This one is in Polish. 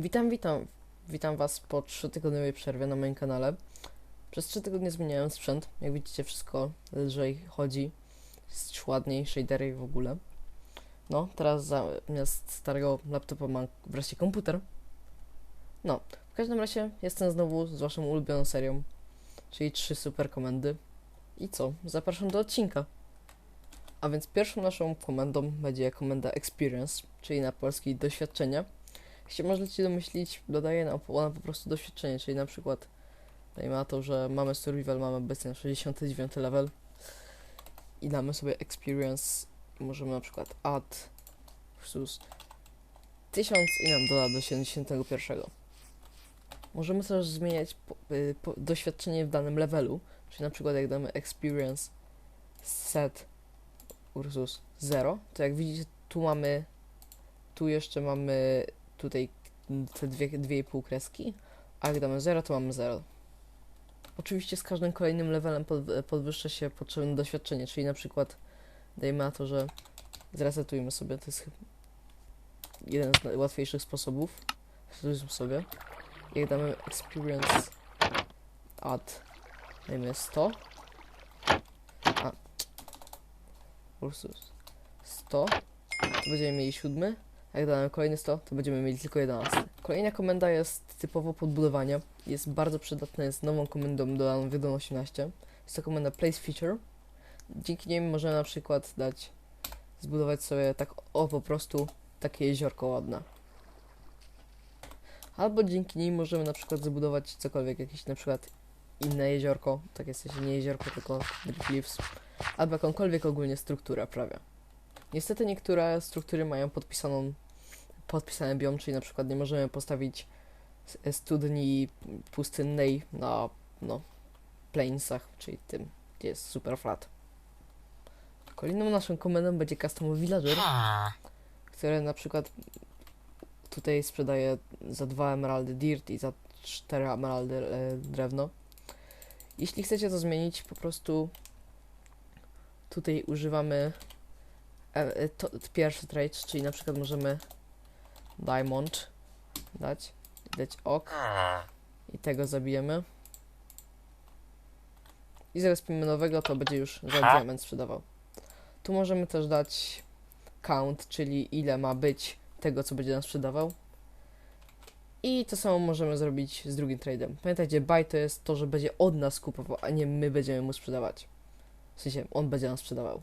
Witam, witam. Witam Was po 3-tygodniowej przerwie na moim kanale. Przez 3 tygodnie zmieniałem sprzęt. Jak widzicie, wszystko lżej chodzi. Jest ładniej, shadery w ogóle. No, teraz zamiast starego laptopa mam wreszcie komputer. No, w każdym razie jestem znowu z Waszą ulubioną serią, czyli 3 super komendy. I co? Zapraszam do odcinka. A więc pierwszą naszą komendą będzie komenda Experience, czyli na polski doświadczenia. Jak się możecie domyślić, dodaje nam ona po prostu doświadczenie, czyli na przykład dajmy na to, że mamy survival, mamy obecnie 69 level i damy sobie experience możemy na przykład add versus 1000 i nam doda do 71. Możemy też zmieniać po, y, po, doświadczenie w danym levelu, czyli na przykład jak damy experience set versus 0, to jak widzicie tu mamy tu jeszcze mamy tutaj te dwie, dwie i pół kreski, a jak damy 0, to mamy 0. Oczywiście z każdym kolejnym levelem pod, podwyższa się potrzebne doświadczenie, czyli na przykład dajmy na to, że zresetujmy sobie, to jest jeden z łatwiejszych sposobów. Zresetujmy sobie. Jak damy experience add, dajmy 100, a po prostu 100, to będziemy mieli siódmy, jak damy kolejny 100, to będziemy mieli tylko 11. Kolejna komenda jest typowo podbudowania. Jest bardzo przydatna, jest nową komendą dodaną w 1.18. Jest to komenda place feature. Dzięki niej możemy na przykład dać, zbudować sobie tak o po prostu takie jeziorko ładne. Albo dzięki niej możemy na przykład zbudować cokolwiek, jakieś na przykład inne jeziorko, tak jest sensie nie jeziorko, tylko drip leaves, albo jakąkolwiek ogólnie strukturę prawie. Niestety niektóre struktury mają podpisaną, podpisany biom, czyli na przykład nie możemy postawić studni pustynnej na no, plainsach, czyli tym, gdzie jest super flat. Kolejną naszą komendą będzie Custom Villager, które na przykład tutaj sprzedaje za 2 emeraldy dirt i za 4 emeraldy e, drewno. Jeśli chcecie to zmienić, po prostu tutaj używamy e, e, to, pierwszy trade, czyli na przykład możemy diamond dać, dać ok i tego zabijemy. I zrespimy nowego, to będzie już za diament sprzedawał. Tu możemy też dać count, czyli ile ma być tego, co będzie nam sprzedawał. I to samo możemy zrobić z drugim tradem. Pamiętajcie, buy to jest to, że będzie od nas kupował, a nie my będziemy mu sprzedawać. W sensie, on będzie nam sprzedawał.